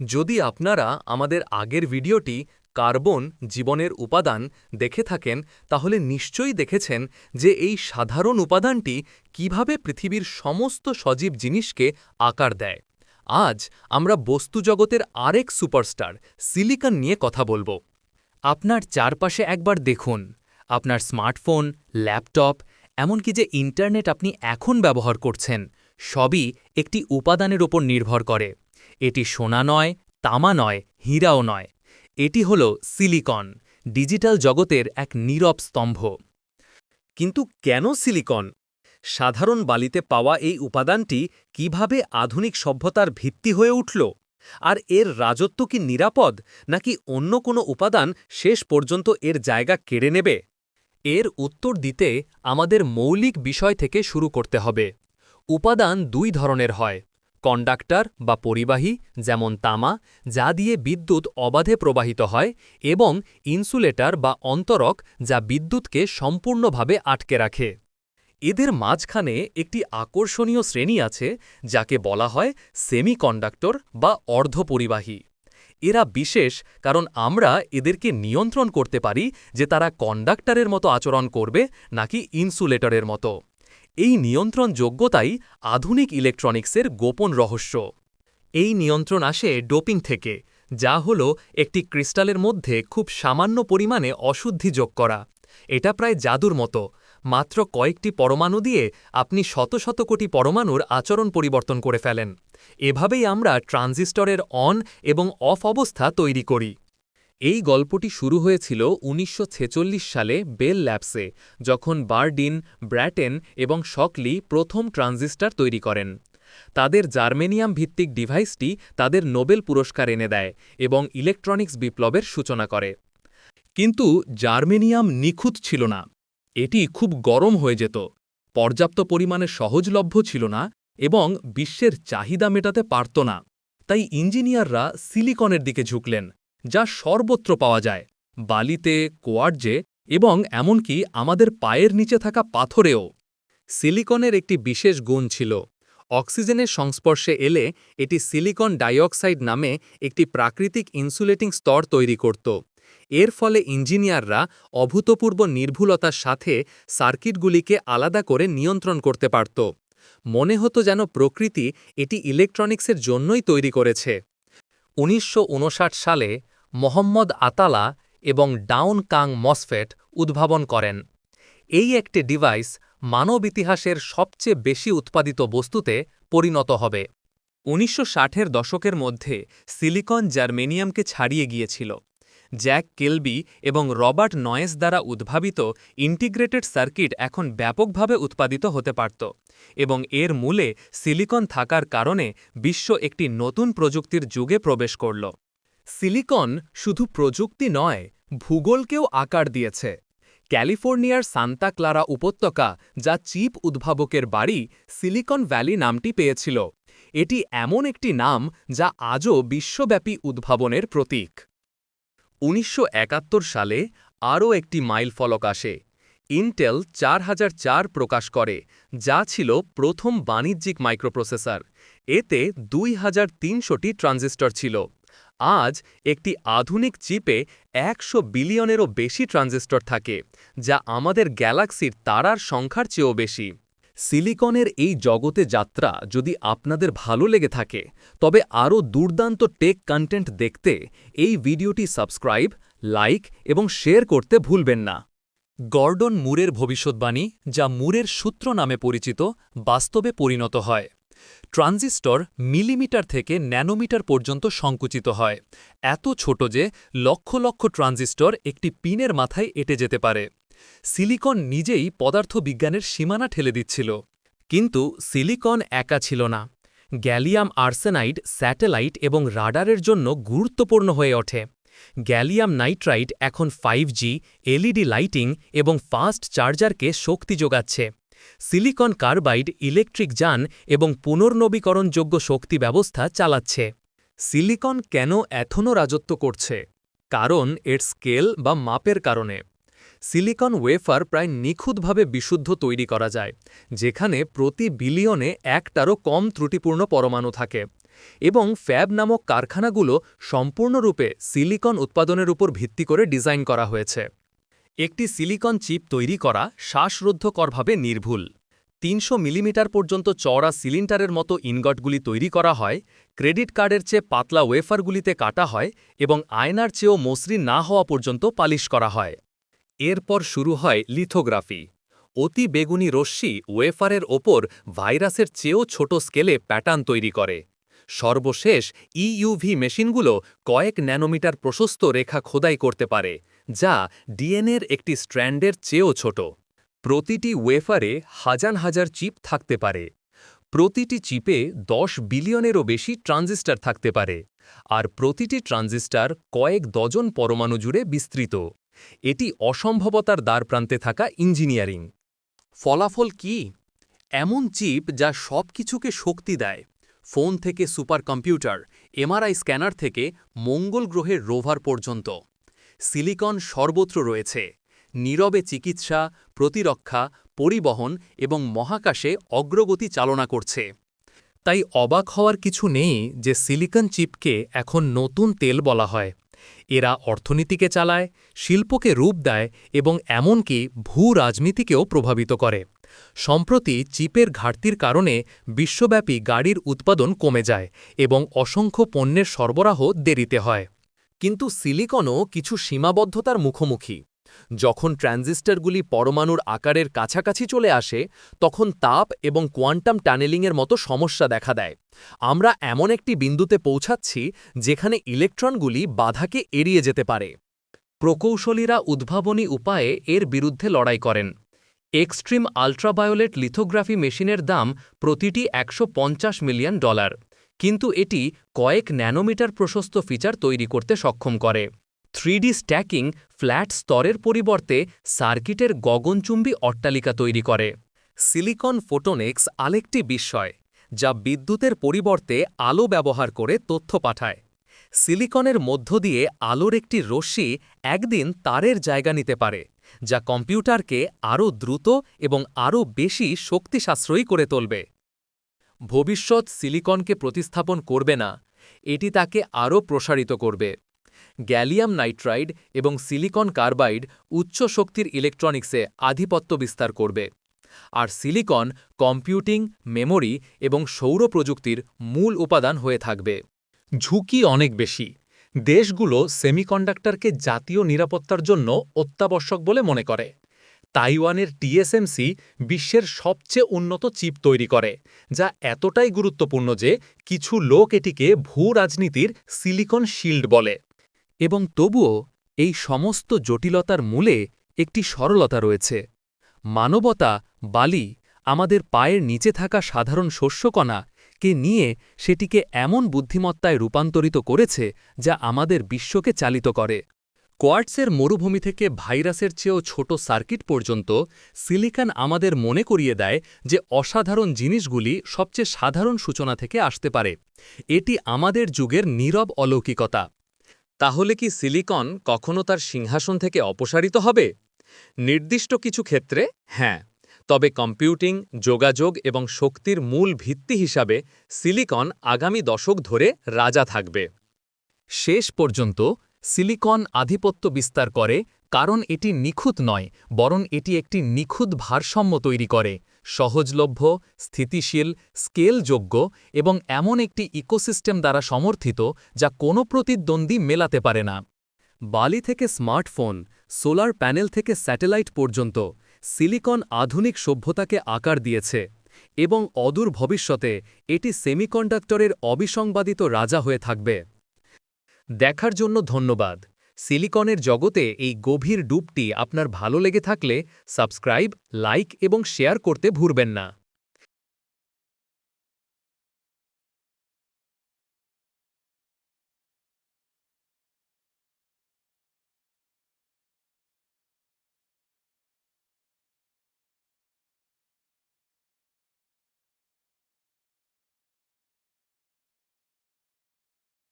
যদি আপনারা আমাদের আগের ভিডিওটি কার্বন জীবনের উপাদান দেখে থাকেন, তাহলে নিশ্চয়ই দেখেছেন যে এই সাধারণ উপাদানটি কীভাবে পৃথিবীর সমস্ত সজীব জিনিসকে আকার দেয়। আজ আমরা বস্তুজগতের আরেক সুপারস্টার, সিলিকন নিয়ে কথা বলব। আপনার চারপাশে একবার দেখুন, আপনার স্মার্টফোন, ল্যাপটপ, এমনকি যে ইন্টারনেট আপনি এখন ব্যবহার করছেন, সবই একটি উপাদানের ওপর নির্ভর করে। এটি সোনা নয়, তামা নয়, হীরাও নয়। এটি হল সিলিকন, ডিজিটাল জগতের এক নীরব স্তম্ভ। কিন্তু কেন সিলিকন? সাধারণ বালিতে পাওয়া এই উপাদানটি কীভাবে আধুনিক সভ্যতার ভিত্তি হয়ে উঠল? আর এর রাজত্ব কি নিরাপদ, নাকি অন্য কোনো উপাদান শেষ পর্যন্ত এর জায়গা কেড়ে নেবে? এর উত্তর দিতে আমাদের মৌলিক বিষয় থেকে শুরু করতে হবে। উপাদান দুই ধরনের হয়। কন্ডাক্টর বা পরিবাহী, যেমন তামা, যা দিয়ে বিদ্যুৎ অবাধে প্রবাহিত হয় এবং ইনসুলেটর বা অন্তরক যা বিদ্যুৎকে সম্পূর্ণভাবে আটকে রাখে। এদের মাঝখানে একটি আকর্ষণীয় শ্রেণি আছে, যাকে বলা হয় সেমিকন্ডাক্টর বা অর্ধপরিবাহী। এরা বিশেষ কারণ আমরা এদেরকে নিয়ন্ত্রণ করতে পারি যে তারা কন্ডাক্টরের মতো আচরণ করবে নাকি ইনসুলেটরের মতো। এই নিয়ন্ত্রণ যোগ্যতাই আধুনিক ইলেকট্রনিক্সের গোপন রহস্য। এই নিয়ন্ত্রণ আসে ডোপিং থেকে, যা হল একটি ক্রিস্টালের মধ্যে খুব সামান্য পরিমাণে অশুদ্ধি যোগ করা। এটা প্রায় জাদুর মতো, মাত্র কয়েকটি পরমাণু দিয়ে আপনি শত শত কোটি পরমাণুর আচরণ পরিবর্তন করে ফেলেন। এভাবেই আমরা ট্রানজিস্টরের অন এবং অফ অবস্থা তৈরি করি। এই গল্পটি শুরু হয়েছিল উনিশশো ছেচল্লিশ সালে বেল ল্যাবসে যখন বার্ডিন, ব্র্যাটেন এবং শকলি প্রথম ট্রানজিস্টার তৈরি করেন। তাদের জার্মেনিয়াম ভিত্তিক ডিভাইসটি তাদের নোবেল পুরস্কার এনে দেয় এবং ইলেকট্রনিক্স বিপ্লবের সূচনা করে। কিন্তু জার্মেনিয়াম নিখুঁত ছিল না। এটি খুব গরম হয়ে যেত, পর্যাপ্ত পরিমাণে সহজলভ্য ছিল না এবং বিশ্বের চাহিদা মেটাতে পারত না। তাই ইঞ্জিনিয়াররা সিলিকনের দিকে ঝুঁকলেন যা সর্বত্র পাওয়া যায়, বালিতে, কোয়ার্জে এবং এমনকি আমাদের পায়ের নিচে থাকা পাথরেও। সিলিকনের একটি বিশেষ গুণ ছিল, অক্সিজেনের সংস্পর্শে এলে এটি সিলিকন ডাইঅক্সাইড নামে একটি প্রাকৃতিক ইনসুলেটিং স্তর তৈরি করত। এর ফলে ইঞ্জিনিয়াররা অভূতপূর্ব নির্ভুলতার সাথে সার্কিটগুলিকে আলাদা করে নিয়ন্ত্রণ করতে পারত। মনে হতো যেন প্রকৃতি এটি ইলেকট্রনিক্সের জন্যই তৈরি করেছে। উনিশশো উনষাট সালে মোহাম্মদ আতালা এবং ডাউন কাং মসফেট উদ্ভাবন করেন। এই একটি ডিভাইস মানব ইতিহাসের সবচেয়ে বেশি উৎপাদিত বস্তুতে পরিণত হবে। উনিশশো ষাটের দশকের মধ্যে সিলিকন জার্মেনিয়ামকে ছাড়িয়ে গিয়েছিল। জ্যাক কেলবি এবং রবার্ট নয়েস দ্বারা উদ্ভাবিত ইন্টিগ্রেটেড সার্কিট এখন ব্যাপকভাবে উৎপাদিত হতে পারত এবং এর মূলে সিলিকন থাকার কারণে বিশ্ব একটি নতুন প্রযুক্তির যুগে প্রবেশ করল। সিলিকন শুধু প্রযুক্তি নয়, ভূগোলকেও আকার দিয়েছে। ক্যালিফোর্নিয়ার সান্তা ক্লারা উপত্যকা, যা চিপ উদ্ভাবকের বাড়ি সিলিকন ভ্যালি নামটি পেয়েছিল। এটি এমন একটি নাম যা আজও বিশ্বব্যাপী উদ্ভাবনের প্রতীক। উনিশশো একাত্তর সালে আরও একটি মাইল ফলক আসে। ইন্টেল চার হাজার চার প্রকাশ করে, যা ছিল প্রথম বাণিজ্যিক মাইক্রোপ্রসেসর। এতে দুই হাজার তিনশোটি ট্রানজিস্টর ছিল। আজ একটি আধুনিক চিপে একশো বিলিয়নেরও বেশি ট্রানজিস্টর থাকে, যা আমাদের গ্যালাক্সির তারার সংখ্যার চেয়েও বেশি। সিলিকনের এই জগতে যাত্রা যদি আপনাদের ভালো লেগে থাকে, তবে আরও দুর্দান্ত টেক কন্টেন্ট দেখতে এই ভিডিওটি সাবস্ক্রাইব, লাইক এবং শেয়ার করতে ভুলবেন না। গর্ডন মুরের ভবিষ্যৎবাণী, যা মুরের সূত্র নামে পরিচিত, বাস্তবে পরিণত হয়। ট্রানজিস্টর মিলিমিটার থেকে ন্যানোমিটার পর্যন্ত সংকুচিত হয়। এত ছোট যে লক্ষ লক্ষ ট্রানজিস্টর একটি পিনের মাথায় এটে যেতে পারে। সিলিকন নিজেই পদার্থবিজ্ঞানের সীমানা ঠেলে দিচ্ছিল। কিন্তু সিলিকন একা ছিল না। গ্যালিয়াম আর্সেনাইড স্যাটেলাইট এবং রাডারের জন্য গুরুত্বপূর্ণ হয়ে ওঠে। গ্যালিয়াম নাইট্রাইট এখন ফাইভ এলইডি লাইটিং এবং ফাস্ট চার্জারকে শক্তি যোগাচ্ছে। সিলিকন কার্বাইড ইলেকট্রিক যান এবং পুনর্নবীকরণযোগ্য শক্তি ব্যবস্থা চালাচ্ছে। সিলিকন কেন এখনও রাজত্ব করছে? কারণ এর স্কেল বা মাপের কারণে। সিলিকন ওয়েফার প্রায় নিখুঁতভাবে বিশুদ্ধ তৈরি করা যায়, যেখানে প্রতি বিলিয়নে একটারও কম ত্রুটিপূর্ণ পরমাণু থাকে। এবং ফ্যাব নামক কারখানাগুলো সম্পূর্ণরূপে সিলিকন উৎপাদনের উপর ভিত্তি করে ডিজাইন করা হয়েছে। একটি সিলিকন চিপ তৈরি করা শ্বাসরুদ্ধকরভাবে নির্ভুল। তিনশো মিলিমিটার পর্যন্ত চওড়া সিলিন্ডারের মতো ইনগটগুলি তৈরি করা হয়, ক্রেডিট কার্ডের চেয়ে পাতলা ওয়েফারগুলিতে কাটা হয় এবং আয়নার চেয়েও মসৃণ না হওয়া পর্যন্ত পালিশ করা হয়। এরপর শুরু হয় লিথোগ্রাফি। অতি বেগুনি রশ্মি ওয়েফারের ওপর ভাইরাসের চেয়েও ছোট স্কেলে প্যাটার্ন তৈরি করে। সর্বশেষ ইইউভি মেশিনগুলো কয়েক ন্যানোমিটার প্রশস্ত রেখা খোদাই করতে পারে, যা ডিএনএর একটি স্ট্র্যান্ডের চেয়েও ছোট। প্রতিটি ওয়েফারে হাজার হাজার চিপ থাকতে পারে। প্রতিটি চিপে দশ বিলিয়নেরও বেশি ট্রানজিস্টার থাকতে পারে। আর প্রতিটি ট্রানজিস্টার কয়েক ডজন পরমাণু জুড়ে বিস্তৃত। এটি অসম্ভবতার দ্বারপ্রান্তে থাকা ইঞ্জিনিয়ারিং। ফলাফল কি? এমন চিপ যা সব কিছুকে শক্তি দেয়। ফোন থেকে সুপার কম্পিউটার এমআরআই স্ক্যানার থেকে মঙ্গল গ্রহের রোভার পর্যন্ত। সিলিকন সর্বত্র রয়েছে। নীরবে চিকিৎসা, প্রতিরক্ষা, পরিবহন এবং মহাকাশে অগ্রগতি চালনা করছে। তাই অবাক হওয়ার কিছু নেই যে সিলিকন চিপকে এখন নতুন তেল বলা হয়। এরা অর্থনীতিকে চালায়, শিল্পকে রূপ দেয় এবং এমনকি ভূ রাজনীতিকেও প্রভাবিত করে। সম্প্রতি চিপের ঘাটতির কারণে বিশ্বব্যাপী গাড়ির উৎপাদন কমে যায় এবং অসংখ্য পণ্যের সরবরাহ দেরিতে হয়। কিন্তু সিলিকনও কিছু সীমাবদ্ধতার মুখোমুখি। যখন ট্রানজিস্টরগুলি পরমাণুর আকারের কাছাকাছি চলে আসে, তখন তাপ এবং কোয়ান্টাম টানেলিংয়ের মতো সমস্যা দেখা দেয়। আমরা এমন একটি বিন্দুতে পৌঁছাচ্ছি, যেখানে ইলেকট্রনগুলি বাধাকে এড়িয়ে যেতে পারে। প্রকৌশলীরা উদ্ভাবনী উপায়ে এর বিরুদ্ধে লড়াই করেন। এক্সট্রিম আল্ট্রাবায়োলেট লিথোগ্রাফি মেশিনের দাম প্রতিটি একশো পঞ্চাশ মিলিয়ন ডলার। কিন্তু এটি কয়েক ন্যানোমিটার প্রশস্ত ফিচার তৈরি করতে সক্ষম করে। থ্রিডি স্ট্যাকিং ফ্ল্যাট স্তরের পরিবর্তে সার্কিটের গগনচুম্বী অট্টালিকা তৈরি করে। সিলিকন ফোটোনিক্স আরেকটি বিস্ময়, যা বিদ্যুতের পরিবর্তে আলো ব্যবহার করে তথ্য পাঠায়। সিলিকনের মধ্য দিয়ে আলোর একটি রশ্মি একদিন তারের জায়গা নিতে পারে, যা কম্পিউটারকে আরও দ্রুত এবং আরও বেশি শক্তি সাশ্রয়ী করে তুলবে। ভবিষ্যৎ সিলিকনকে প্রতিস্থাপন করবে না, এটি তাকে আরও প্রসারিত করবে। গ্যালিয়াম নাইট্রাইড এবং সিলিকন কার্বাইড উচ্চ শক্তির ইলেকট্রনিক্সে আধিপত্য বিস্তার করবে। আর সিলিকন কম্পিউটিং, মেমোরি এবং সৌর প্রযুক্তির মূল উপাদান হয়ে থাকবে। ঝুঁকি অনেক বেশি। দেশগুলো সেমিকন্ডাক্টরকে জাতীয় নিরাপত্তার জন্য অত্যাবশ্যক বলে মনে করে। তাইওয়ানের টিএসএমসি বিশ্বের সবচেয়ে উন্নত চিপ তৈরি করে, যা এতটাই গুরুত্বপূর্ণ যে কিছু লোক এটিকে ভূ রাজনীতির সিলিকন শিল্ড বলে। এবং তবুও এই সমস্ত জটিলতার মূলে একটি সরলতা রয়েছে। মানবতা, বালি, আমাদের পায়ের নিচে থাকা সাধারণ শস্যকণা, কে নিয়ে সেটিকে এমন বুদ্ধিমত্তায় রূপান্তরিত করেছে যা আমাদের বিশ্বকে চালিত করে। কোয়ার্টসের মরুভূমি থেকে ভাইরাসের চেয়েও ছোট সার্কিট পর্যন্ত সিলিকান আমাদের মনে করিয়ে দেয় যে অসাধারণ জিনিসগুলি সবচেয়ে সাধারণ সূচনা থেকে আসতে পারে। এটি আমাদের যুগের নীরব অলৌকিকতা। তাহলে কি সিলিকন কখনো তার সিংহাসন থেকে অপসারিত হবে? নির্দিষ্ট কিছু ক্ষেত্রে হ্যাঁ। তবে কম্পিউটিং, যোগাযোগ এবং শক্তির মূল ভিত্তি হিসাবে সিলিকন আগামী দশক ধরে রাজা থাকবে। শেষ পর্যন্ত সিলিকন আধিপত্য বিস্তার করে কারণ এটি নিখুঁত নয়, বরং এটি একটি নিখুঁত ভারসাম্য তৈরি করে, সহজলভ্য, স্থিতিশীল, স্কেলযোগ্য এবং এমন একটি ইকোসিস্টেম দ্বারা সমর্থিত যা কোনো প্রতিদ্বন্দ্বী মেলাতে পারে না। বালি থেকে স্মার্টফোন, সোলার প্যানেল থেকে স্যাটেলাইট পর্যন্ত সিলিকন আধুনিক সভ্যতাকে আকার দিয়েছে এবং অদূর ভবিষ্যতে এটি সেমিকন্ডাক্টরের অবিসংবাদিত রাজা হয়ে থাকবে। দেখার জন্য ধন্যবাদ। সিলিকনের জগতে এই গভীর ডুবটি আপনার ভালো লেগে থাকলে সাবস্ক্রাইব, লাইক এবং শেয়ার করতে ভুলবেন না।